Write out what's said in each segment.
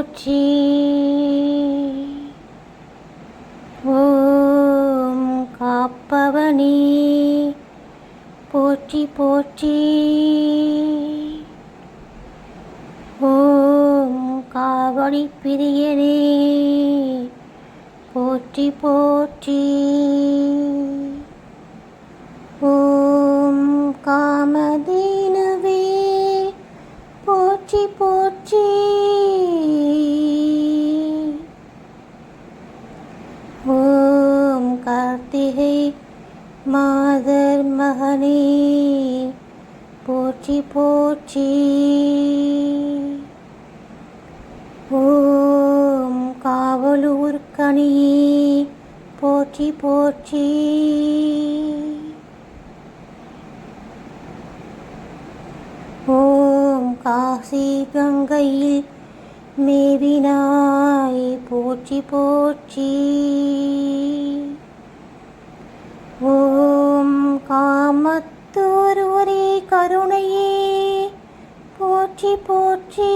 போற்றி. ஓம் காப்பவனே. போற்றி போற்றி. ஓம் காவடி பிரியனே. போற்றி போற்றி. போற்றி. போற்றி ஓம் கார்த்திகை மாதர் மகனே போற்றி போற்றி. ஓம் காவலூர் கனியே போற்றி போற்றி. ஓம் காசி கங்கையில் மேவினாய். போற்றி போற்றி. ஓம் காமத்தோர் ஒரே கருணையே. போற்றி போற்றி.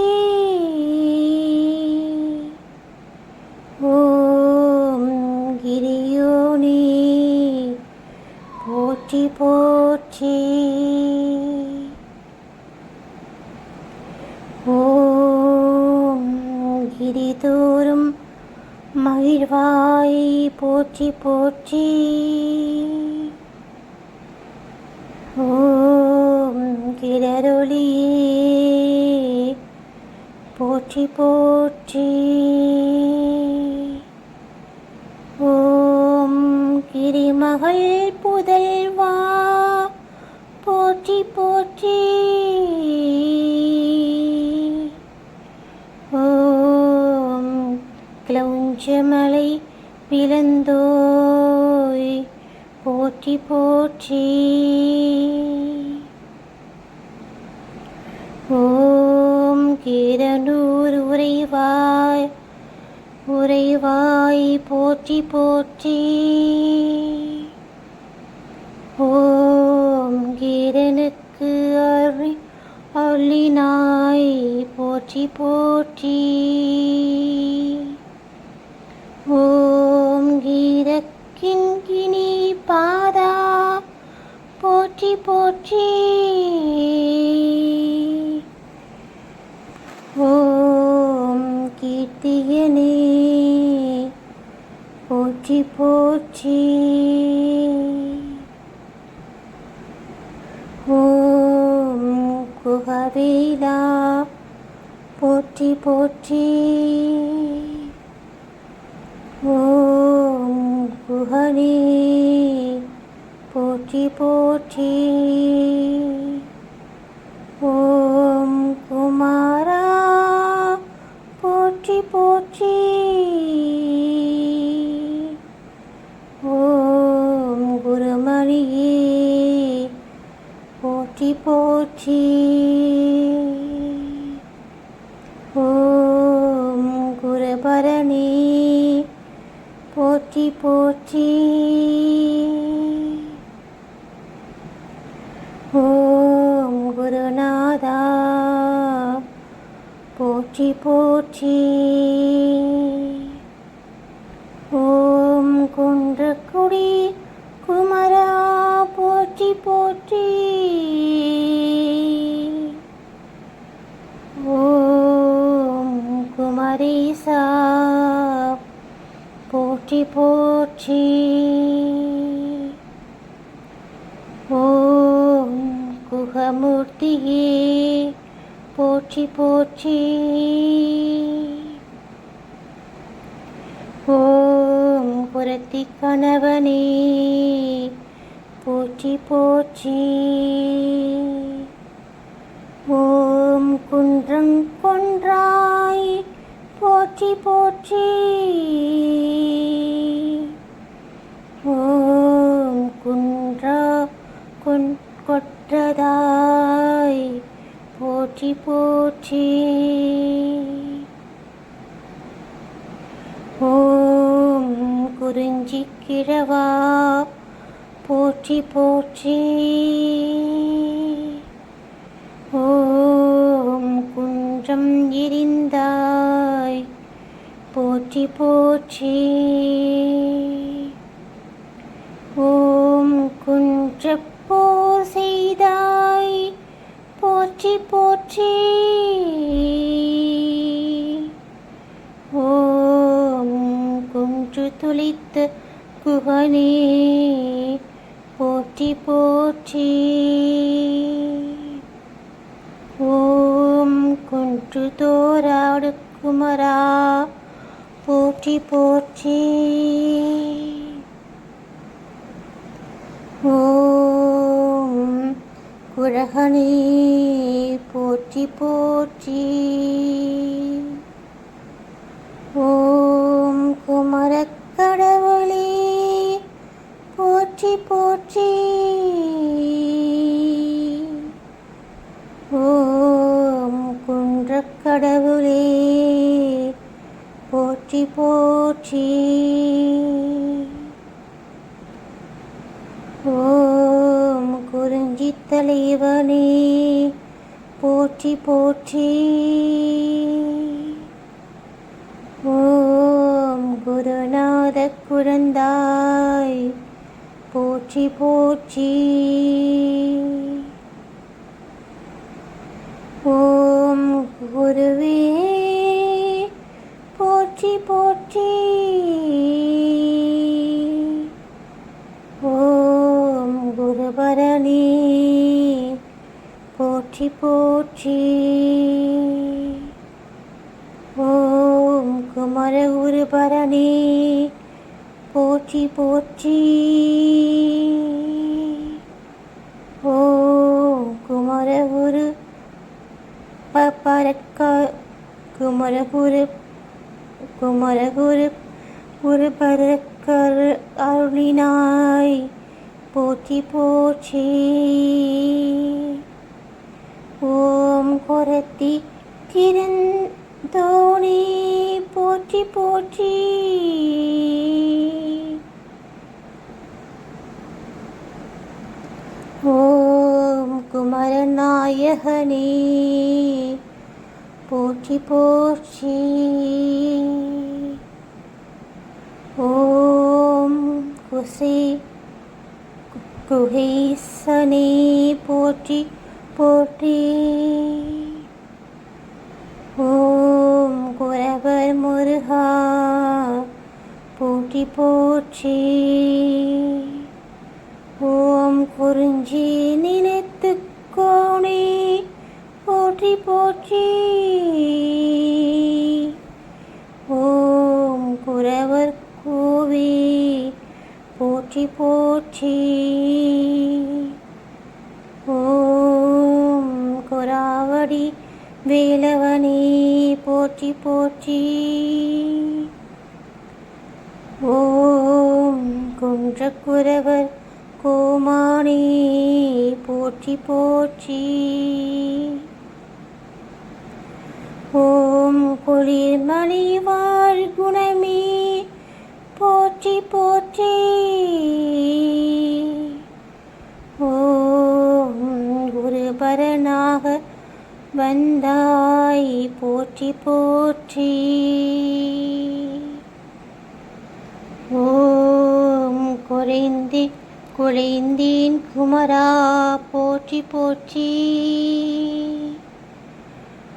ஓம் கிரியோனே. போற்றி போற்றி. ஓம் கிரிதோறும் மகிழ்வாய் போற்றி போற்றி. ஓம் கிரருளியே போற்றி போற்றி. ஓம் கிரிமகள் புதல்வா போற்றி போற்றி. கிளவுஞ்சமலை பிளந்தோய். போற்றி போற்றி. ஓம் கீரனூர் உறைவாய். உறைவாய் போற்றி போற்றி. ஓம் கீரனுக்கு அருள் அருளினாய். போற்றி போற்றி. ஓம் கீரக்கிங்கினி பாதா போற்றி போற்றி. ஓம் கீர்த்தியனே போற்றி போற்றி. ஓம் குகவேலா போற்றி போற்றி. ஓம் குஹனே. போற்றி போற்றி. ஓம் குமாரா. போற்றி போற்றி. ஓம் குருமணியே. போற்றி போற்றி. போற்றி. ஓம் குருநாதா போற்றி போற்றி. ஓம் குன்றக்குடி குமரா போற்றி போற்றி. ஓம் குமரேசா போற்றி போ போற்றி போற்றி. ஓம் புரத்தி கணவனே போற்றி போற்றி. ஓம் குன்றம் கொன்றாய் போற்றி போற்றி. ஓம் குன்றா கொன் கொற்றதா போற்றி போற்றி. ஓம் குறிஞ்சி கிழவா போற்றி போற்றி. ஓம் குன்றம் எரிந்தாய் போற்றி போற்றி. போற்றி போற்றி. ஓம் குஞ்சு துளித்து குகனே போற்றி போற்றி. ஓம் குன்று தோராடு குமரா. போற்றி போற்றி. ஓ உலகனே போற்றி போற்றி. ஓம் குமரக்கடவுளே போற்றி போற்றி. ஓம் குன்றக்கடவுளே போற்றி போற்றி ஓம் குறிஞ்சி தலைவனே போற்றி போற்றி. ஓம் குருநாத குழந்தாய் போற்றி போற்றி. ஓம் குருவே போற்றி போற்றி. போற்றி. ஓம் குமர குரு பரணி. போற்றி போற்றி. ஓம் குமர குரு பரக்க குமர குரு குரு பரக்கர் அருளினாய். போற்றி போற்றி. ஓம் கொரத்தி திருந்தோணி போற்றி போற்றி. ஓம் குமரநாயகனே போற்றி போற்றி. ஓம் குசி குஹேசனே போற்றி. போற்றி. ஓம் குரவர் முருகா. போற்றி போற்றி. ஓம் குறிஞ்சி நினைத்து கோணே. போற்றி போற்றி. ஓம் குரவர் கோவி. போற்றி போற்றி ஓம் குராவடி வேலவனே போற்றி போற்றி. ஓம் குன்றக்குரவர் கோமானே போற்றி போற்றி. ஓம் குளிர் மணிவாழ் குணமே போற்றி போற்றி ஓம் குருபரனாக வந்தாய் போற்றி போற்றி. ஓம் குறைந்தி குழைந்தேன் குமரா போற்றி போற்றி.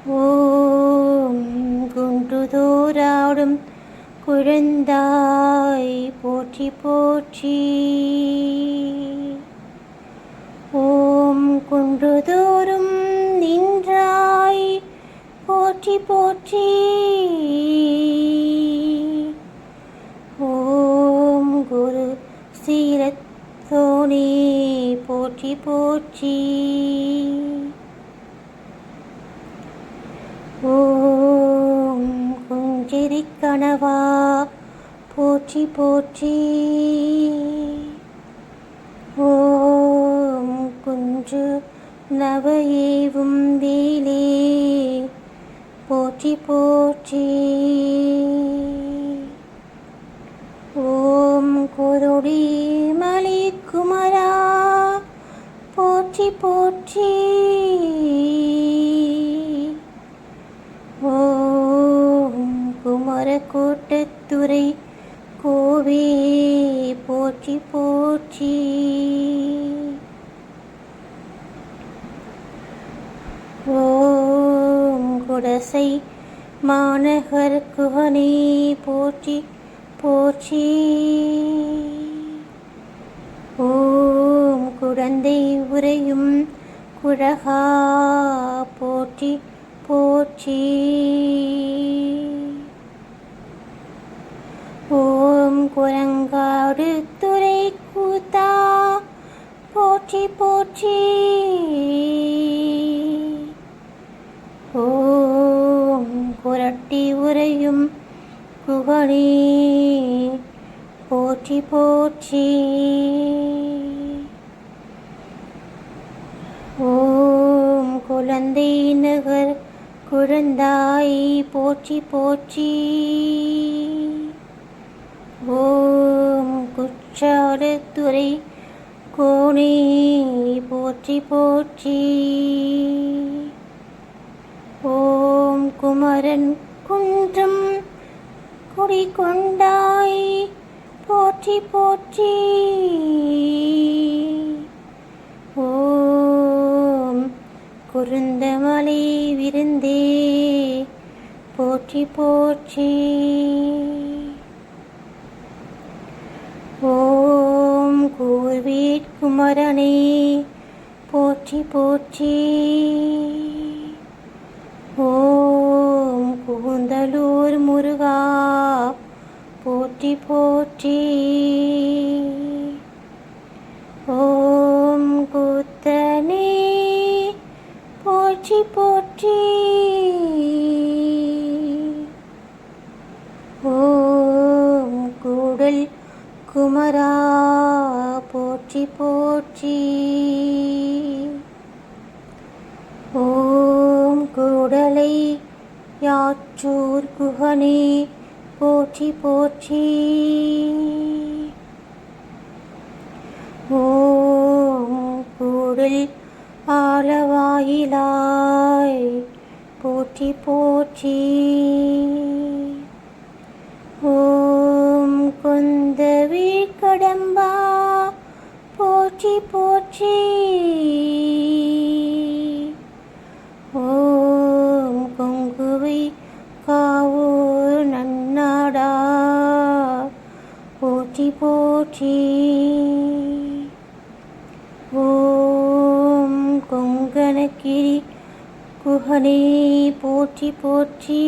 ஓம் குன்றுதோராடும் குழந்தாய் போற்றி போற்றி. ஓம் குன்றுதோறும் போற்றி போற்றி. ஓம் குரு சீரத்தோனே போற்றி போற்றி. ஓம் குஞ்சிரி கணவா போற்றி போற்றி. போற்றி போற்றி குகனே போற்றி போற்றி. ஓம் குழந்தை உரையும் குழகா போற்றி போற்றி. ஓம் குரங்காடு துறை கூத்தா போற்றி போற்றி. ஓம் புரட்டி உரையும் குகனே போற்றி போற்றி. ஓம் குழந்தை நகர் குழந்தாய். போற்றி போற்றி. ஓம் குற்றாலத்துறை கோணே. போற்றி போற்றி. ஓம் குமரன் குன்றம் குடி கொண்டாய். போற்றி போற்றி. ஓம் குருந்தமலை விருந்தே. போற்றி போற்றி. ஓம் கூர்வீட்குமரனே போற்றி போற்றி. ஓம் கூந்தலூர் முருகா. போற்றி போற்றி. குடலை யாச்சூர் குகனே போற்றி போற்றி. ஓம் கூடல் ஆலவாயிலாய் போற்றி போற்றி. ஓம் கொந்தவி கடம்பா போற்றி போற்றி. ஓ போற்றி. ஓம் கொங்கணக்கிரி குகனே போற்றி போற்றி.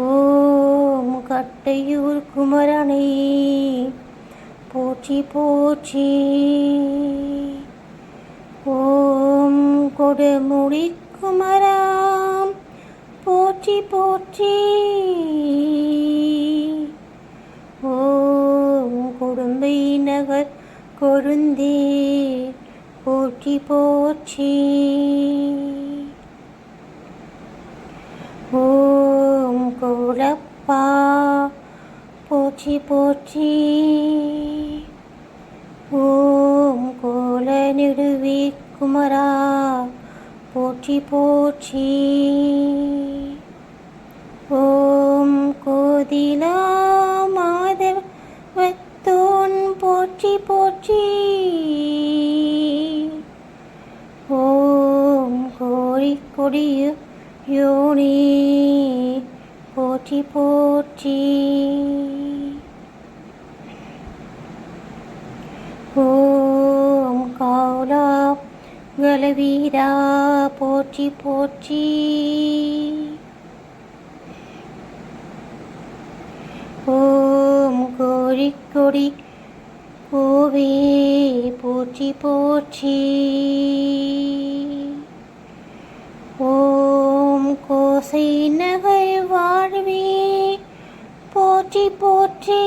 ஓம் கட்டையூர் குமரனை போற்றி போற்றி. ஓம் கொடுமுடி குமராம் போற்றி போற்றி. கொருந்தே போற்றி போற்றி. ஓம் கோலப்பா போற்றி போற்றி. ஓம் கோல நெடுவே குமரா போற்றி போற்றி. ஓம் கோதிலாம் போற்றி போற்றி. ஓம் கோரி கொடிய யோனி. போற்றி போற்றி. ஓம் கௌலா கலவீரா. போற்றி போற்றி. ஓம் கோரி கொடி கோவே போற்றி போற்றி ஓம் கோசை நகர் வாழ்வே போற்றி போற்றி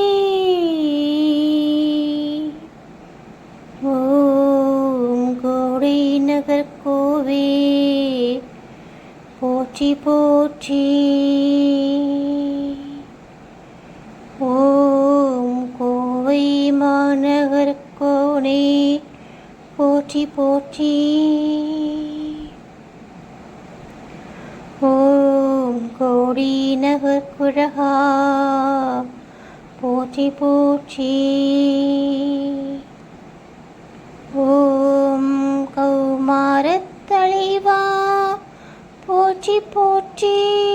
ஓம் கோடை நகர் கோவே போற்றி போற்றி போற்றி. ஓம் கோடி நகர் குழகா. போற்றி போற்றி. ஓம் கௌமாரத் தலைவா போற்றி போற்றி.